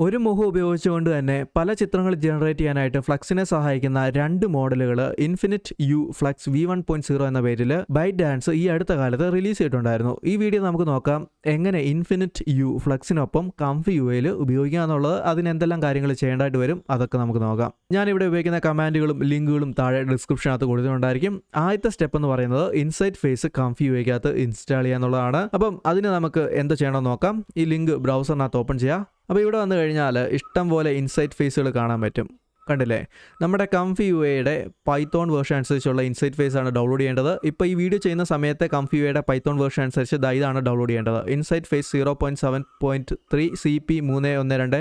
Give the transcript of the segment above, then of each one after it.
ഒരു മുഖം ഉപയോഗിച്ചുകൊണ്ട് തന്നെ പല ചിത്രങ്ങൾ ജനറേറ്റ് ചെയ്യാനായിട്ട് ഫ്ലക്സിനെ സഹായിക്കുന്ന രണ്ട് മോഡലുകൾ infinite you flux v one point zero എന്ന പേരിൽ ബൈറ്റ് ഡാൻസ് ഈ അടുത്ത കാലത്ത് റിലീസ് ചെയ്തിട്ടുണ്ടായിരുന്നു. ഈ വീഡിയോ നമുക്ക് നോക്കാം. എങ്ങനെ ഇൻഫിനിറ്റ് യു ഫ്ലക്സിനൊപ്പം കംഫി യു എയിൽ ഉപയോഗിക്കുക എന്നുള്ളത്. അതിന് എന്തെല്ലാം കാര്യങ്ങൾ ചെയ്യേണ്ടതായിട്ട് വരും അതൊക്കെ നമുക്ക് നോക്കാം. ഞാനിവിടെ ഉപയോഗിക്കുന്ന കമാൻഡുകളും ലിങ്കുകളും താഴെ ഡിസ്ക്രിപ്ഷനകത്ത് കൊടുത്തിട്ടുണ്ടായിരിക്കും. ആദ്യത്തെ സ്റ്റെപ്പ് എന്ന് പറയുന്നത് ഇൻസൈറ്റ് ഫേസ് കംഫി യു എക്കകത്ത് ഇൻസ്റ്റാൾ ചെയ്യുക എന്നുള്ളതാണ് അപ്പം അതിന് നമുക്ക് എന്ത് ചെയ്യണമെന്ന് നോക്കാം. ഈ ലിങ്ക് ബ്രൗസറിനകത്ത് ഓപ്പൺ ചെയ്യാം. അപ്പോൾ ഇവിടെ വന്നു കഴിഞ്ഞാൽ ഇഷ്ടം പോലെ ഇൻസൈറ്റ് ഫേസുകൾ കാണാൻ പറ്റും. കണ്ടില്ലേ? നമ്മുടെ കംഫി യു എയുടെ പൈത്തോൺ വേർഷൻ അനുസരിച്ചുള്ള ഇൻസൈറ്റ് ഫേസ് ആണ് ഡൗൺലോഡ് ചെയ്യേണ്ടത്. ഇപ്പോൾ ഈ വീഡിയോ ചെയ്യുന്ന സമയത്തെ കംഫി യു എയുടെ പൈത്തോൺ വേർഷൻ അനുസരിച്ച് ഇതാണ് ഡൗൺലോഡ് ചെയ്യേണ്ടത്. Insight face zero point seven point three C P മൂന്ന് ഒന്ന് രണ്ട്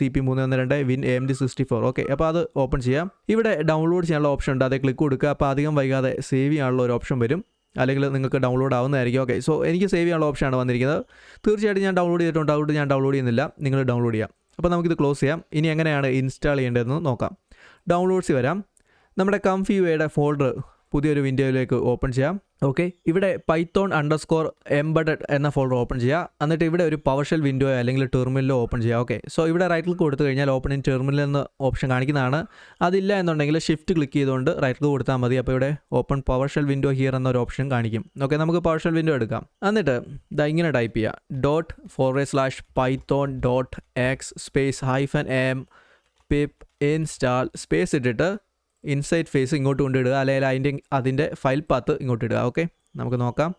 സി പി മൂന്ന് ഒന്ന് രണ്ട് win M D sixty four okay അപ്പോൾ അത് ഓപ്പൺ ചെയ്യാം. ഇവിടെ ഡൗൺലോഡ് ചെയ്യാനുള്ള ഓപ്ഷൻ ഉണ്ട്. അതേ ക്ലിക്ക് കൊടുക്കുക. അപ്പോൾ അധികം വൈകാതെ സേവ് ചെയ്യാനുള്ള ഒരു ഓപ്ഷൻ വരും. അല്ലെങ്കിൽ നിങ്ങൾക്ക് ഡൗൺലോഡ് ആവുന്നതായിരിക്കും. ഓക്കെ സോ എനിക്ക് സേവ് ചെയ്യാനുള്ള ഓപ്ഷനാണ് വന്നിരിക്കുന്നത്. തീർച്ചയായിട്ടും ഞാൻ ഡൗൺലോഡ് ചെയ്തിട്ടുണ്ട്. അതുകൊണ്ട് ഞാൻ ഡൗൺലോഡ് ചെയ്യുന്നില്ല. നിങ്ങൾ ഡൗൺലോഡ് ചെയ്യാം. അപ്പോൾ നമുക്കിത് ക്ലോസ് ചെയ്യാം. ഇനി എങ്ങനെയാണ് ഇൻസ്റ്റാൾ ചെയ്യേണ്ടതെന്ന് നോക്കാം. ഡൗൺലോഡ്സ് വരാം. നമ്മുടെ കംഫി യുടെ ഫോൾഡർ പുതിയൊരു വിൻഡോയിലേക്ക് ഓപ്പൺ ചെയ്യാം. ഓക്കെ ഇവിടെ പൈത്തോൺ അണ്ടർസ്കോർ എംബഡഡ് എന്ന ഫോൾഡർ ഓപ്പൺ ചെയ്യുക എന്നിട്ട് ഇവിടെ ഒരു പവർഷൽ വിൻഡോ അല്ലെങ്കിൽ ടെർമിനലോ ഓപ്പൺ ചെയ്യുക ഓക്കെ സോ ഇവിടെ റൈറ്റ് ക്ലിക്ക് കൊടുത്തു കഴിഞ്ഞാൽ ഓപ്പൺ ഇൻ ടെർമിനൽ എന്ന ഓപ്ഷൻ കാണിക്കുന്നതാണ്. അതില്ല എന്നുണ്ടെങ്കിൽ ഷിഫ്റ്റ് ക്ലിക്ക് ചെയ്തുകൊണ്ട് റൈറ്റ് ക്ലിക്ക് കൊടുത്താൽ മതി. അപ്പോൾ ഇവിടെ ഓപ്പൺ പവർഷൽ വിൻഡോ ഹിയർ എന്നൊരു ഓപ്ഷൻ കാണിക്കും. ഓക്കെ നമുക്ക് പവർഷൽ വിൻഡോ എടുക്കാം. എന്നിട്ട് ഇതാ ഇങ്ങനെ ടൈപ്പ് ചെയ്യുക dot forward slash Python dot exe space hyphen M pip install space ഇട്ടിട്ട് ഇൻസൈഡ് ഫേസ് ഇങ്ങോട്ട് കൊണ്ടിടുക അല്ലെങ്കിൽ അതിന്റെ അതിന്റെ ഫയൽ പാത്ത് ഇങ്ങോട്ട് ഇടുക ഓക്കെ നമുക്ക് നോക്കാം.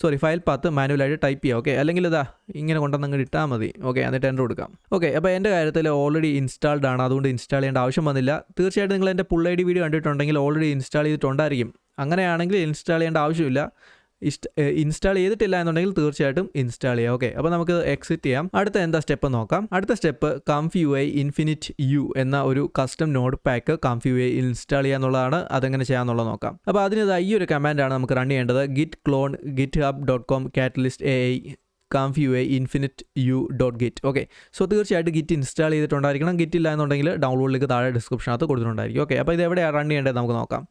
സോറി ഫയൽ പാത്ത് മാനുവലായിട്ട് ടൈപ്പ് ചെയ്യുക ഓക്കെ അല്ലെങ്കിൽ ഇതാ ഇങ്ങനെ കൊണ്ടുവന്ന് അങ്ങോട്ട് ഇട്ടാൽ മതി ഓക്കെ എന്നിട്ട് എന്റർ കൊടുക്കാം. ഓക്കെ അപ്പോൾ എന്റെ കാര്യത്തിൽ ഓൾറെഡി ഇൻസ്റ്റാൾഡ് ആണ് അതുകൊണ്ട് ഇൻസ്റ്റാൾ ചെയ്യേണ്ട ആവശ്യം വന്നില്ല. തീർച്ചയായിട്ടും നിങ്ങൾ എന്റെ പുൾ ഡി വീഡിയോ കണ്ടിട്ടുണ്ടെങ്കിൽ ഓൾറെഡി ഇൻസ്റ്റാൾ ചെയ്തിട്ടുണ്ടായിരിക്കും. അങ്ങനെയാണെങ്കിൽ ഇൻസ്റ്റാൾ ചെയ്യേണ്ട ആവശ്യമില്ല. ഇഷ്ട ഇൻസ്റ്റാൾ ചെയ്തിട്ടില്ല എന്നുണ്ടെങ്കിൽ തീർച്ചയായിട്ടും ഇൻസ്റ്റാൾ ചെയ്യാം. ഓക്കെ അപ്പോൾ നമുക്ക് എക്സിറ്റ് ചെയ്യാം. അടുത്ത എന്താ സ്റ്റെപ്പ് നോക്കാം. അടുത്ത step comfy U I infinite you എന്ന ഒരു custom node pack comfy U I install ചെയ്യുക എന്നുള്ളതാണ് അതെങ്ങനെ ചെയ്യാന്നുള്ളത് നോക്കാം. അപ്പോൾ അതിന് ഈ ഒരു കമാൻഡാണ് നമുക്ക് റൺ ചെയ്യേണ്ടത്. Git clone GitHub dot com catalyst A I comfy U I infinite you dot git okay so തീർച്ചയായിട്ടും ഗിറ്റ് ഇൻസ്റ്റാൾ ചെയ്തിട്ടുണ്ടായിരിക്കണം. ഗിറ്റ് ഇല്ല എന്നുണ്ടെങ്കിൽ ഡൗൺലോഡ് ലിങ്ക് താഴെ ഡിസ്ക്രിപ്ഷനകത്ത് കൊടുത്തിട്ടുണ്ടായിരിക്കും. ഓക്കെ അപ്പോൾ ഇത് എവിടെയാണ് റൺ ചെയ്യേണ്ടത് നമുക്ക് നോക്കാം.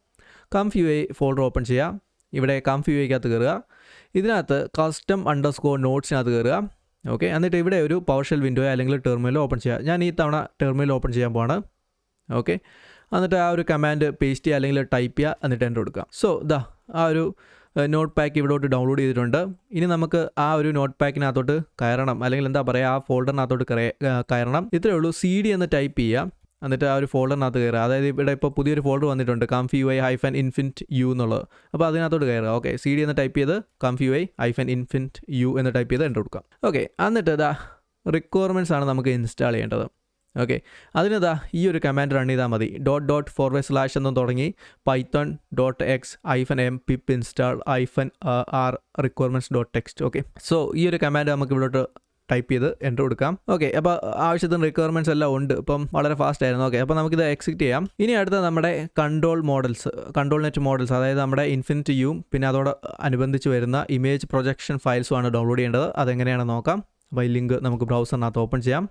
Comfy U I folder open ചെയ്യാം. ഇവിടെ കംഫി യുഐക്കകത്ത് കയറുക ഇതിനകത്ത് കസ്റ്റം അണ്ടർ സ്കോർ നോട്ട്സിനകത്ത് കയറുക ഓക്കെ എന്നിട്ട് ഇവിടെ ഒരു പവർഷൽ വിൻഡോ അല്ലെങ്കിൽ ടെർമിനൽ ഓപ്പൺ ചെയ്യുക. ഞാൻ ഈ തവണ ടെർമിനൽ ഓപ്പൺ ചെയ്യാൻ പോവാണ്. ഓക്കെ എന്നിട്ട് ആ ഒരു കമാൻഡ് പേസ്റ്റ് ചെയ്യുക അല്ലെങ്കിൽ ടൈപ്പ് ചെയ്യുക എന്നിട്ട് എന്റെ കൊടുക്കുക. സോ ദാ ആ ഒരു നോട്ട് പാക്ക് ഇവിടോട്ട് ഡൗൺലോഡ് ചെയ്തിട്ടുണ്ട്. ഇനി നമുക്ക് ആ ഒരു നോട്ട് പാക്കിനകത്തോട്ട് കയറണം. അല്ലെങ്കിൽ എന്താ പറയുക ആ ഫോൾഡറിനകത്തോട്ട് കയറണം. ഇത്രയേ ഉള്ളൂ. സി ഡി എന്ന് ടൈപ്പ് ചെയ്യുക. എന്നിട്ട് ആ ഒരു ഫോൾഡറിനകത്ത് കയറുക. അതായത് ഇവിടെ ഇപ്പോൾ പുതിയൊരു ഫോൾഡർ വന്നിട്ടുണ്ട്. Comfy U I hyphen infinite you എന്നുള്ളത്. അപ്പോൾ അതിനകത്തോട്ട് കയറുക. ഓക്കെ സി ഡി എന്ന് ടൈപ്പ് ചെയ്ത് comfy U I hyphen infinite you എന്ന് ടൈപ്പ് ചെയ്ത് എന്റർ കൊടുക്കാം ഓക്കെ എന്നിട്ട് ഇതാ റിക്വയർമെന്റ്സ് ആണ് നമുക്ക് ഇൻസ്റ്റാൾ ചെയ്യേണ്ടത്. ഓക്കെ അതിനിതാ ഈ ഒരു കമാൻഡ് റൺ ചെയ്താൽ മതി. ഡോട്ട് ഡോട്ട് ഫോർവേ സ്ലാഷ് എന്നും തുടങ്ങി Python dot exe hyphen M pip install hyphen R requirements dot text okay so ഈ ഒരു കമാൻഡ് നമുക്ക് ഇവിടോട്ട് ടൈപ്പ് ചെയ്ത് എന്റർ കൊടുക്കാം. ഓക്കെ അപ്പോൾ ആവശ്യത്തിന് റിക്വയർമെന്റ്സ് എല്ലാം ഉണ്ട്. ഇപ്പം വളരെ ഫാസ്റ്റ് ആയിരുന്നു. ഓക്കെ അപ്പോൾ നമുക്കിത് എക്സിറ്റ് ചെയ്യാം. ഇനി അടുത്ത നമ്മുടെ control models control net models അതായത് നമ്മുടെ ഇൻഫിനിറ്റി യും പിന്നെ അതോട് അനുബന്ധിച്ച് വരുന്ന ഇമേജ് പ്രൊജക്ഷൻ ഫയൽസുമാണ് ഡൗൺലോഡ് ചെയ്യേണ്ടത്. അതെങ്ങനെയാണ് നോക്കാം. അപ്പോൾ ഈ ലിങ്ക് നമുക്ക് ബ്രൗസറിനകത്ത് ഓപ്പൺ ചെയ്യാം.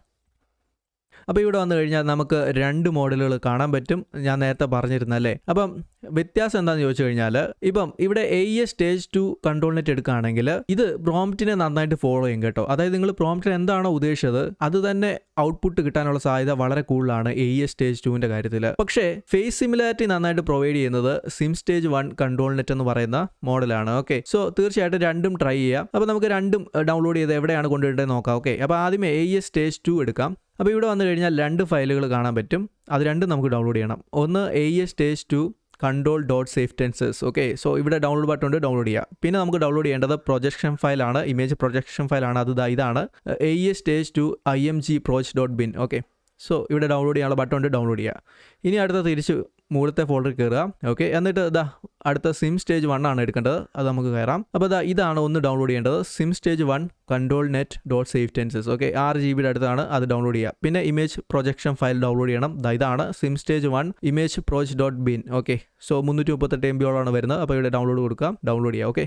അപ്പോൾ ഇവിടെ വന്നു കഴിഞ്ഞാൽ നമുക്ക് രണ്ട് മോഡലുകൾ കാണാൻ പറ്റും. ഞാൻ നേരത്തെ പറഞ്ഞിരുന്നല്ലേ അപ്പം വ്യത്യാസം എന്താണെന്ന് ചോദിച്ചു കഴിഞ്ഞാൽ ഇപ്പം ഇവിടെ A S stage two control net എടുക്കുകയാണെങ്കിൽ ഇത് പ്രോംപ്റ്റിനെ നന്നായിട്ട് ഫോളോ ചെയ്യും കേട്ടോ. അതായത് നിങ്ങൾ പ്രോംപ്റ്റിന് എന്താണോ ഉദ്ദേശിച്ചത് അത് തന്നെ ഔട്ട്പുട്ട് കിട്ടാനുള്ള സാധ്യത വളരെ കൂടുതലാണ് എ എസ് സ്റ്റേജ് ടുവിന്റെ കാര്യത്തിൽ. പക്ഷേ ഫേസ് സിമിലാരിറ്റി നന്നായിട്ട് പ്രൊവൈഡ് ചെയ്യുന്നത് sim stage one control net എന്ന് പറയുന്ന മോഡലാണ്. ഓക്കെ സോ തീർച്ചയായിട്ടും രണ്ടും ട്രൈ ചെയ്യാം. അപ്പോൾ നമുക്ക് രണ്ടും ഡൗൺലോഡ് ചെയ്ത് എവിടെയാണ് കൊണ്ടുവരേണ്ടത് നോക്കാം. ഓക്കെ അപ്പോൾ ആദ്യമേ എ എസ് സ്റ്റേജ് ടു എടുക്കാം. അപ്പോൾ ഇവിടെ വന്നു കഴിഞ്ഞാൽ രണ്ട് ഫയലുകൾ കാണാൻ പറ്റും. അത് രണ്ടും നമുക്ക് ഡൗൺലോഡ് ചെയ്യണം. ഒന്ന് A S stage two control dot safe tensors okay so ഇവിടെ ഡൗൺലോഡ് ബട്ടൺ ഉണ്ട് ഡൗൺലോഡ് ചെയ്യുക പിന്നെ നമുക്ക് ഡൗൺലോഡ് ചെയ്യേണ്ടത് പ്രൊജക്ഷൻ ഫയലാണ് ഇമേജ് പ്രൊജക്ഷൻ ഫയലാണ് അത് ഇതാണ്. A S stage two I M G proj dot bin okay so ഇവിടെ ഡൗൺലോഡ് ചെയ്യാനുള്ള ബട്ടൺ ഉണ്ട് ഡൗൺലോഡ് ചെയ്യുക ഇനി അടുത്ത തിരിച്ച് മുകളിലത്തെ ഫോൾഡറിൽ കയറുക ഓക്കെ എന്നിട്ട് ഇതാ അടുത്ത സിം സ്റ്റേജ് വൺ ആണ് എടുക്കേണ്ടത്. അത് നമുക്ക് കയറാം. അപ്പോൾ ഇതാ ഇതാണ് ഒന്ന് ഡൗൺലോഡ് ചെയ്യേണ്ടത്. Sim stage one control net dot safe tensors okay ആറ് ജി ബിയുടെ അടുത്താണ് അത് ഡൗൺലോഡ് ചെയ്യുക. പിന്നെ ഇമേജ് പ്രൊജക്ഷൻ ഫയൽ ഡൗൺലോഡ് ചെയ്യണം. ദാ ഇതാണ് sim stage one image proj dot bin okay so മുന്നൂറ്റി മുപ്പത്തെട്ട് എം ബിയോളാണ് വരുന്നത്. അപ്പോൾ ഇവിടെ ഡൗൺലോഡ് കൊടുക്കാം ഡൗൺലോഡ് ചെയ്യാം ഓക്കെ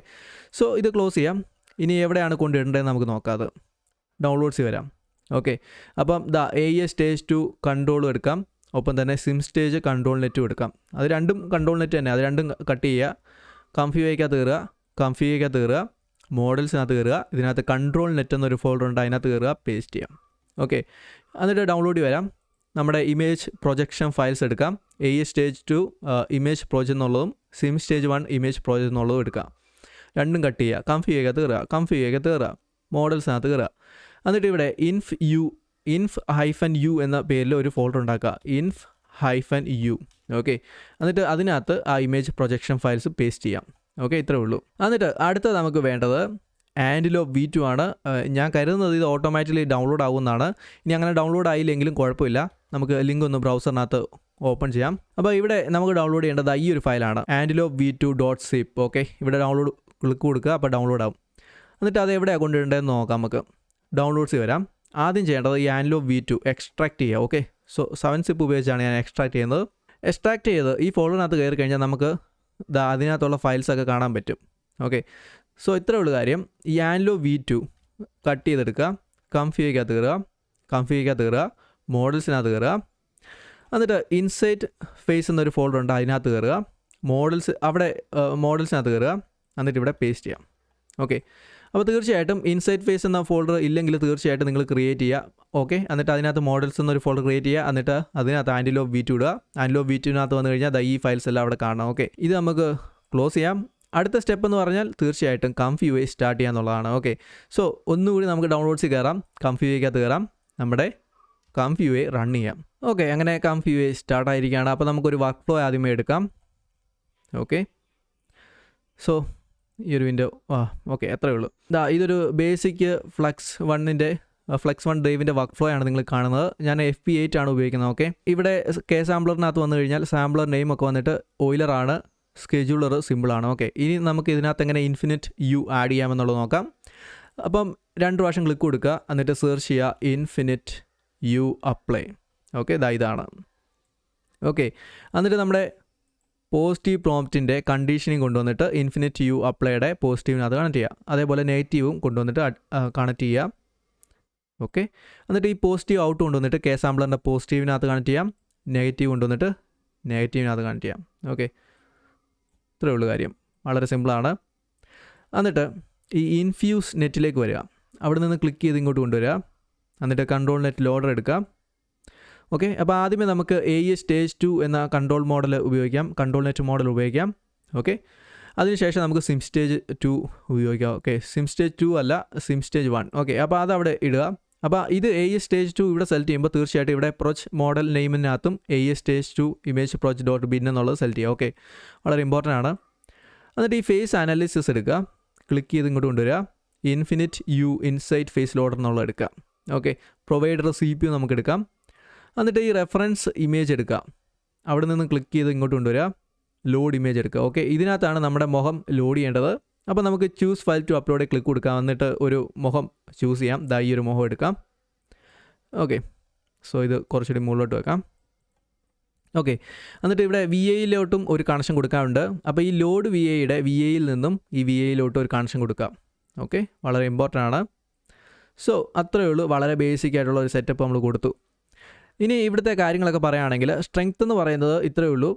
സോ ഇത് ക്ലോസ് ചെയ്യാം. ഇനി എവിടെയാണ് കൊണ്ടുവരേണ്ടതെന്ന് നമുക്ക് നോക്കാം. അത് ഡൗൺലോഡ്സ് വരാം. ഓക്കെ അപ്പം ദാ A S stage two control എടുക്കാം. ഒപ്പം തന്നെ സിം സ്റ്റേജ് കൺട്രോൾ നെറ്റ് എടുക്കാം അത് രണ്ടും കൺട്രോൾ നെറ്റ് തന്നെ. അത് രണ്ടും കട്ട് ചെയ്യുക. കംഫ്യൂയ്ക്കകത്ത് കയറുക. കംഫ്യൂയ്ക്കകത്ത് കയറുക. മോഡൽസിനകത്ത് കയറുക. ഇതിനകത്ത് കൺട്രോൾ നെറ്റ് എന്നൊരു ഫോൾഡർ ഉണ്ട്. അതിനകത്ത് കയറുക. പേസ്റ്റ് ചെയ്യാം. ഓക്കെ എന്നിട്ട് ഡൗൺലോഡ് വരാം. നമ്മുടെ ഇമേജ് പ്രൊജക്ഷൻ ഫയൽസ് എടുക്കാം. A stage two image project എന്നുള്ളതും sim stage one image project എന്നുള്ളതും എടുക്കാം. രണ്ടും കട്ട് ചെയ്യുക. കംഫ്യൂയ്ക്കകത്ത് കയറുക. കംഫ്യൂയ്ക്കകത്ത് കയറുക. മോഡൽസിനകത്ത് കയറുക. എന്നിട്ട് ഇവിടെ inf U inf hyphen U എന്ന പേരിൽ ഒരു ഫോൾഡർ ഉണ്ടാക്കുക. ഇൻഫ് ഹൈഫൻ യു ഓക്കെ എന്നിട്ട് അതിനകത്ത് ആ ഇമേജ് പ്രൊജക്ഷൻ ഫയൽസ് പേസ്റ്റ് ചെയ്യാം. ഓക്കെ ഇത്രേ ഉള്ളൂ. എന്നിട്ട് അടുത്ത നമുക്ക് വേണ്ടത് ആൻഡിലോ വി ടു ആണ്. ഞാൻ കരുതുന്നത് ഇത് ഓട്ടോമാറ്റിക്കലി ഡൗൺലോഡ് ആവുമെന്നാണ്. ഇനി അങ്ങനെ ഡൗൺലോഡ് ആയില്ലെങ്കിലും കുഴപ്പമില്ല. നമുക്ക് ലിങ്ക് ഒന്ന് ബ്രൗസറിനകത്ത് ഓപ്പൺ ചെയ്യാം. അപ്പോൾ ഇവിടെ നമുക്ക് ഡൗൺലോഡ് ചെയ്യേണ്ടത് ഈ ഒരു ഫയലാണ് ആൻഡിലോ V two dot zip okay ഇവിടെ ഡൗൺലോഡ് ക്ലിക്ക് കൊടുക്കുക അപ്പോൾ ഡൗൺലോഡ് ആവും. എന്നിട്ട് അത് എവിടെയാണ് കൊണ്ടുവരേണ്ടതെന്ന് നോക്കാം നമുക്ക്. ഡൗൺലോഡ്സ് വരാം. ആദ്യം ചെയ്യേണ്ടത് ഈ ആൻലോ വി ടു എക്സ്ട്രാക്ട് ചെയ്യുക ഓക്കെ സോ സെവൻ സിപ്പ് ഉപയോഗിച്ചാണ് ഞാൻ എക്സ്ട്രാക്ട് ചെയ്യുന്നത്. എക്സ്ട്രാക്ട് ചെയ്ത് ഈ ഫോൾഡറിനകത്ത് കയറി കഴിഞ്ഞാൽ നമുക്ക് അതിനകത്തുള്ള ഫയൽസൊക്കെ കാണാൻ പറ്റും ഓക്കെ സോ ഇത്രേ ഉള്ളൂ കാര്യം. ഈ ആൻലോ വി ടു കട്ട് ചെയ്തെടുക്കുക കംഫ്യൂക്കകത്ത് കയറുക കംഫ്യൂക്കകത്ത് കയറുക മോഡൽസിനകത്ത് കയറുക. എന്നിട്ട് ഇൻസൈറ്റ് ഫേസ് എന്നൊരു ഫോൾഡർ ഉണ്ട് അതിനകത്ത് കയറുക. മോഡൽസ് അവിടെ മോഡൽസിനകത്ത് കയറുക. എന്നിട്ട് ഇവിടെ പേസ്റ്റ് ചെയ്യാം ഓക്കെ അപ്പോൾ തീർച്ചയായിട്ടും ഇൻസൈറ്റ് ഫേസ് എന്ന ഫോൾഡർ ഇല്ലെങ്കിൽ തീർച്ചയായിട്ടും നിങ്ങൾ ക്രിയേറ്റ് ചെയ്യുക. ഓക്കെ എന്നിട്ട് അതിനകത്ത് മോഡൽസ് എന്നൊരു ഫോൾഡർ ക്രിയേറ്റ് ചെയ്യുക. എന്നിട്ട് അതിനകത്ത് ആൻഡിലോ വി ടു ഇടുക. ആൻഡിലോ വി ടുവിനകത്ത് വന്നു കഴിഞ്ഞാൽ ഈ ഫയൽസ് എല്ലാം അവിടെ കാണാം ഓക്കെ ഇത് നമുക്ക് ക്ലോസ് ചെയ്യാം. അടുത്ത സ്റ്റെപ്പ് എന്ന് പറഞ്ഞാൽ തീർച്ചയായിട്ടും കംഫ്യൂ വേ സ്റ്റാർട്ട് ചെയ്യാന്നുള്ളതാണ് ഓക്കെ സോ ഒന്നുകൂടി നമുക്ക് ഡൗൺലോഡ്സ് കയറാം. കംഫ്യൂ വേക്കകത്ത് കയറാം. നമ്മുടെ കംഫ്യൂ വേ റൺ ചെയ്യാം. ഓക്കെ അങ്ങനെ കംഫ്യൂ വേ സ്റ്റാർട്ട് ആയിരിക്കുകയാണ്. അപ്പോൾ നമുക്കൊരു വർക്ക് ഫ്ലോ ആദ്യമേ എടുക്കാം. ഓക്കെ സോ ഈ ഒരു വിൻഡോ ആ ഓക്കെ അത്രയേ ഉള്ളൂ. ഇതാ ഇതൊരു ബേസിക് ഫ്ലക്സ് വണ്ണിന്റെ ഫ്ലക്സ് വൺ ഡ്രൈവിന്റെ വർക്ക് ഫ്ലോ ആണ് നിങ്ങൾ കാണുന്നത്. ഞാൻ എഫ് പി എയ്റ്റ് ആണ് ഉപയോഗിക്കുന്നത് ഓക്കെ. ഇവിടെ കെ സാമ്പിളറിനകത്ത് വന്നു കഴിഞ്ഞാൽ സാമ്പിളർ നെയിം ഒക്കെ വന്നിട്ട് ഓയിലറാണ് സ്കെഡ്യൂളർ സിമ്പിളാണ് ഓക്കെ. ഇനി നമുക്ക് ഇതിനകത്ത് എങ്ങനെ ഇൻഫിനിറ്റ് യു ആഡ് ചെയ്യാമെന്നുള്ളത് നോക്കാം. അപ്പം രണ്ട് പ്രാവശ്യം ക്ലിക്ക് കൊടുക്കുക എന്നിട്ട് സെർച്ച് ചെയ്യുക ഇൻഫിനിറ്റ് യു അപ്ലൈ ഓക്കെ ഇതാ ഇതാണ്. ഓക്കെ എന്നിട്ട് നമ്മുടെ പോസിറ്റീവ് പ്രോംപ്റ്റിന്റെ കണ്ടീഷനിങ് കൊണ്ടുവന്നിട്ട് ഇൻഫിനിറ്റ് യു അപ്ലൈയുടെ പോസിറ്റീവിനകത്ത് കണക്ട് ചെയ്യുക അതേപോലെ നെഗറ്റീവും കൊണ്ടുവന്നിട്ട് കണക്ട് ചെയ്യുക ഓക്കെ എന്നിട്ട് ഈ പോസിറ്റീവ് ഔട്ട് കൊണ്ടുവന്നിട്ട് കെ സാമ്പിളിന്റെ പോസിറ്റീവിനകത്ത് കണക്ട് ചെയ്യാം. നെഗറ്റീവ് കൊണ്ടുവന്നിട്ട് നെഗറ്റീവിനകത്ത് കണക്ട് ചെയ്യാം. ഓക്കെ ഇത്രയേ ഉള്ളൂ കാര്യം. വളരെ സിമ്പിളാണ് എന്നിട്ട് ഈ ഇൻഫ്യൂസ് നെറ്റിലേക്ക് വരിക. അവിടെ നിന്ന് ക്ലിക്ക് ചെയ്ത് ഇങ്ങോട്ട് കൊണ്ടുവരിക. എന്നിട്ട് കൺട്രോൾ നെറ്റ് ലോഡർ എടുക്കുക. ഓക്കെ അപ്പോൾ ആദ്യമേ നമുക്ക് എ ഇ സ്റ്റേജ് ടു എന്ന കൺട്രോൾ മോഡൽ ഉപയോഗിക്കാം. കൺട്രോൾ നെറ്റ് മോഡൽ ഉപയോഗിക്കാം. ഓക്കെ അതിനുശേഷം നമുക്ക് സിം സ്റ്റേജ് ടു ഉപയോഗിക്കാം. ഓക്കെ സിം സ്റ്റേജ് ടു അല്ല സിം സ്റ്റേജ് വൺ ഓക്കെ അപ്പോൾ അതവിടെ ഇടുക. അപ്പോൾ ഇത് എ ഇ സ്റ്റേജ് ടു ഇവിടെ സെലക്ട് ചെയ്യുമ്പോൾ തീർച്ചയായിട്ടും ഇവിടെ proj model നെയിമിനകത്തും A E stage two image proj dot bin എന്നുള്ളത് സെലക്ട് ചെയ്യുക. ഓക്കെ വളരെ ഇമ്പോർട്ടന്റ് ആണ്. എന്നിട്ട് ഈ ഫേസ് അനാലിസിസ് എടുക്കുക. ക്ലിക്ക് ചെയ്ത് ഇങ്ങോട്ട് കൊണ്ടുവരിക. Infinite you insight face loader എന്നുള്ളത് എടുക്കുക. ഓക്കെ പ്രൊവൈഡർ സി പി നമുക്ക് എടുക്കാം. എന്നിട്ട് ഈ റെഫറൻസ് ഇമേജ് എടുക്കുക. അവിടെ നിന്ന് ക്ലിക്ക് ചെയ്ത് ഇങ്ങോട്ട് കൊണ്ടുവരിക ലോഡ് ഇമേജ് എടുക്കുക. ഓക്കെ ഇതിനകത്താണ് നമ്മുടെ മുഖം ലോഡ് ചെയ്യേണ്ടത്. അപ്പോൾ നമുക്ക് choose file to upload click കൊടുക്കാം. എന്നിട്ട് ഒരു മുഖം ചൂസ് ചെയ്യാം. ദാ ഈ ഒരു മുഖം എടുക്കാം. ഓക്കെ സോ ഇത് കുറച്ചുകൂടി മുകളിലോട്ട് വെക്കാം. ഓക്കെ എന്നിട്ട് ഇവിടെ വി എയിലോട്ടും ഒരു കണക്ഷൻ കൊടുക്കാറുണ്ട് അപ്പോൾ ഈ ലോഡ് വി എയുടെ വി എയിൽ നിന്നും ഈ വി എയിലോട്ട് ഒരു കണക്ഷൻ കൊടുക്കാം. ഓക്കെ വളരെ ഇമ്പോർട്ടന്റ് ആണ്. സോ അത്രയേ ഉള്ളൂ. വളരെ ബേസിക് ആയിട്ടുള്ള ഒരു സെറ്റപ്പ് നമ്മൾ കൊടുത്തു. ഇനി ഇവിടുത്തെ കാര്യങ്ങളൊക്കെ പറയുകയാണെങ്കിൽ സ്ട്രെങ്ത് എന്ന് പറയുന്നത് ഇത്രയേ ഉള്ളൂ.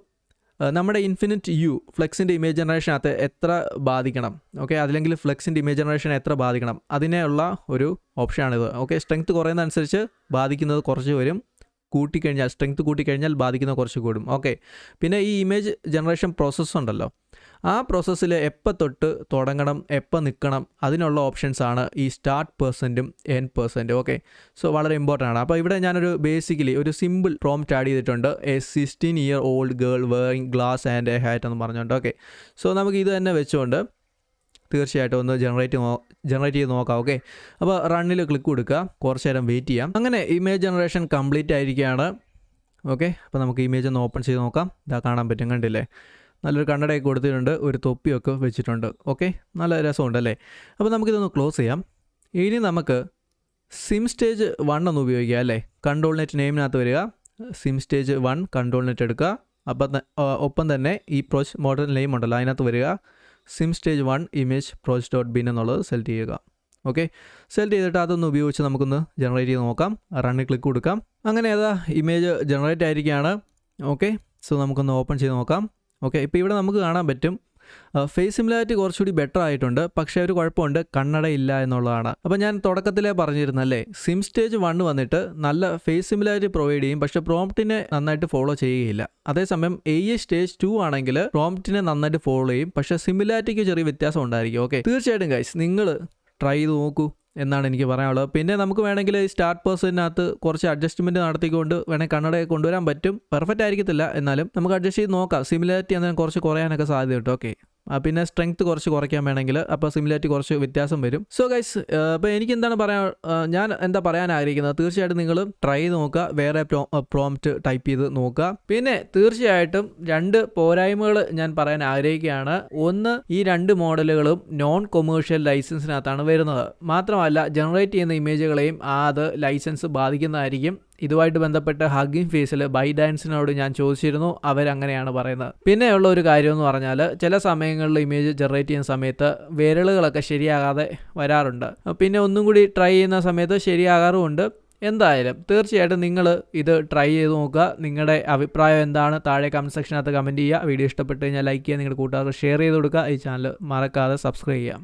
നമ്മുടെ ഇൻഫിനിറ്റ് യു ഫ്ലെക്സിന്റെ ഇമേജ് ജനറേഷനകത്ത് എത്ര ബാധിക്കണം? ഓക്കെ അല്ലെങ്കിൽ ഫ്ലെക്സിന്റെ ഇമേജ് ജനറേഷൻ എത്ര ബാധിക്കണം? അതിനുള്ള ഒരു ഓപ്ഷനാണിത് ഓക്കെ സ്ട്രെങ്ത് കുറയുന്നതനുസരിച്ച് ബാധിക്കുന്നത് കുറച്ച് വരും. കൂട്ടിക്കഴിഞ്ഞാൽ സ്ട്രെങ്ത് കൂട്ടിക്കഴിഞ്ഞാൽ ബാധിക്കുന്നത് കുറച്ച് കൂടും. ഓക്കെ പിന്നെ ഈ ഇമേജ് ജനറേഷൻ പ്രോസസ്സ് ഉണ്ടല്ലോ. ആ പ്രോസസ്സിൽ എപ്പോൾ തൊട്ട് തുടങ്ങണം എപ്പോൾ നിൽക്കണം അതിനുള്ള ഓപ്ഷൻസ് ആണ് ഈ സ്റ്റാർട്ട് പേഴ്സന്റും എൻ പേഴ്സന്റും ഓക്കെ സോ വളരെ ഇമ്പോർട്ടന്റ് ആണ്. അപ്പോൾ ഇവിടെ ഞാനൊരു ബേസിക്കലി ഒരു സിമ്പിൾ പ്രോംപ്റ്റ് ആഡ് ചെയ്തിട്ടുണ്ട്. A sixteen year old girl wearing glass and a hat എന്ന് പറഞ്ഞുകൊണ്ട്. ഓക്കെ സോ നമുക്ക് ഇത് തന്നെ വെച്ചുകൊണ്ട് തീർച്ചയായിട്ടും ഒന്ന് ജനറേറ്റ് ജനറേറ്റ് ചെയ്ത് നോക്കാം. ഓക്കെ അപ്പോൾ റണ്ണിൽ ക്ലിക്ക് കൊടുക്കുക. കുറച്ച് നേരം വെയിറ്റ് ചെയ്യാം. അങ്ങനെ ഇമേജ് ജനറേഷൻ കംപ്ലീറ്റ് ആയിരിക്കുകയാണ്. ഓക്കെ അപ്പോൾ നമുക്ക് ഇമേജ് ഒന്ന് ഓപ്പൺ ചെയ്ത് നോക്കാം. ഇതാ കാണാൻ പറ്റും. കണ്ടില്ലേ? നല്ലൊരു കണ്ണടയൊക്കെ കൊടുത്തിട്ടുണ്ട് ഒരു തൊപ്പിയൊക്കെ വെച്ചിട്ടുണ്ട്. ഓക്കെ നല്ല രസമുണ്ട് അല്ലേ അപ്പോൾ നമുക്കിതൊന്ന് ക്ലോസ് ചെയ്യാം. ഇനി നമുക്ക് സിം സ്റ്റേജ് വൺ ഒന്ന് ഉപയോഗിക്കുക അല്ലേ? കൺട്രോൾ നെറ്റ് നെയിമിനകത്ത് വരിക. SIM stage one control net എടുക്കുക. അപ്പം ഒപ്പം തന്നെ ഈ പ്രോജ് മോഡൽ നെയിം ഉണ്ടല്ലോ അതിനകത്ത് വരിക. SIM stage one image proj dot bin എന്നുള്ളത് സെലക്ട് ചെയ്യുക. ഓക്കെ സെലക്ട് ചെയ്തിട്ട് അതൊന്ന് ഉപയോഗിച്ച് നമുക്കൊന്ന് ജനറേറ്റ് ചെയ്ത് നോക്കാം. റണ്ണിൽ ക്ലിക്ക് കൊടുക്കാം. അങ്ങനെ ഏതാ ഇമേജ് ജനറേറ്റ് ആയിരിക്കുകയാണ്. ഓക്കെ സോ നമുക്കൊന്ന് ഓപ്പൺ ചെയ്ത് നോക്കാം. ഓക്കെ ഇപ്പോൾ ഇവിടെ നമുക്ക് കാണാൻ പറ്റും. ഫേസ് സിമിലാരിറ്റി കുറച്ചുകൂടി ബെറ്റർ ആയിട്ടുണ്ട്. പക്ഷേ ഒരു കുഴപ്പമുണ്ട്. കണ്ണട ഇല്ല എന്നുള്ളതാണ്. അപ്പോൾ ഞാൻ തുടക്കത്തിലേ പറഞ്ഞിരുന്നല്ലേ സിം സ്റ്റേജ് വൺ വന്നിട്ട് നല്ല ഫേസ് സിമിലാരിറ്റി പ്രൊവൈഡ് ചെയ്യും. പക്ഷേ പ്രോംപ്റ്റിനെ നന്നായിട്ട് ഫോളോ ചെയ്യുകയില്ല. അതേസമയം എ എ സ്റ്റേജ് ടു ആണെങ്കിൽ പ്രോംപ്റ്റിനെ നന്നായിട്ട് ഫോളോ ചെയ്യും. പക്ഷേ സിമിലാരിറ്റിക്ക് ചെറിയ വ്യത്യാസം ഉണ്ടായിരിക്കും. ഓക്കെ തീർച്ചയായിട്ടും ഗൈസ് നിങ്ങൾ ട്രൈ ചെയ്ത് നോക്കൂ. എന്നാണ് എനിക്ക് പറയാനുള്ളത്. പിന്നെ നമുക്ക് വേണമെങ്കിൽ സ്റ്റാർട്ട് പേഴ്സണിനകത്ത് കുറച്ച് അഡ്ജസ്റ്റ്മെന്റ് നടത്തിക്കൊണ്ട് വേണമെങ്കിൽ കണ്ണടയെ കൊണ്ടുവരാൻ പറ്റും. പെർഫെക്റ്റ് ആയിരിക്കത്തില്ല. എന്നാലും നമുക്ക് അഡ്ജസ്റ്റ് ചെയ്ത് നോക്കാം. സിമിലാരിറ്റി എന്നാലും കുറച്ച് കുറയാനൊക്കെ സാധ്യത കിട്ടും ഓക്കെ പിന്നെ സ്ട്രെങ്ത് കുറച്ച് കുറയ്ക്കാൻ വേണമെങ്കിൽ അപ്പോൾ സിമിലാരിറ്റി കുറച്ച് വ്യത്യാസം വരും. സോ ഗൈസ് അപ്പോൾ എനിക്ക് എന്താണ് പറയാൻ ഞാൻ എന്താ പറയാൻ ആഗ്രഹിക്കുന്നത്? തീർച്ചയായിട്ടും നിങ്ങൾ ട്രൈ നോക്കുക വേറെ പ്രോംപ്റ്റ് ടൈപ്പ് ചെയ്ത് നോക്കുക. പിന്നെ തീർച്ചയായിട്ടും രണ്ട് പോരായ്മകൾ ഞാൻ പറയാൻ ആഗ്രഹിക്കുകയാണ്. ഒന്ന് ഈ രണ്ട് മോഡലുകളും നോൺ കൊമേഴ്ഷ്യൽ ലൈസൻസിനകത്താണ് വരുന്നത്. മാത്രമല്ല ജനറേറ്റ് ചെയ്യുന്ന ഇമേജുകളെയും ആ അത് ലൈസൻസ് ബാധിക്കുന്നതായിരിക്കും. ഇതുമായിട്ട് ബന്ധപ്പെട്ട് ഹഗ്ഗിങ് ഫേസിൽ ബൈ ഡാൻസിനോട് ഞാൻ ചോദിച്ചിരുന്നു. അവരങ്ങനെയാണ് പറയുന്നത്. പിന്നെയുള്ള ഒരു കാര്യം എന്ന് പറഞ്ഞാൽ ചില സമയങ്ങളിൽ ഇമേജ് ജനറേറ്റ് ചെയ്യുന്ന സമയത്ത് വിരലുകളൊക്കെ ശരിയാകാതെ വരാറുണ്ട്. പിന്നെ ഒന്നും കൂടി ട്രൈ ചെയ്യുന്ന സമയത്ത് ശരിയാകാറുമുണ്ട്. എന്തായാലും തീർച്ചയായിട്ടും നിങ്ങൾ ഇത് ട്രൈ ചെയ്ത് നോക്കുക. നിങ്ങളുടെ അഭിപ്രായം എന്താണ്? താഴെ കമന്റ് സെക്ഷനകത്ത് കമന്റ് ചെയ്യുക. വീഡിയോ ഇഷ്ടപ്പെട്ട് കഴിഞ്ഞാൽ ലൈക്ക് ചെയ്യുക. നിങ്ങളുടെ കൂട്ടുകാർക്ക് ഷെയർ ചെയ്ത് കൊടുക്കുക. ഈ ചാനൽ മറക്കാതെ സബ്സ്ക്രൈബ് ചെയ്യാം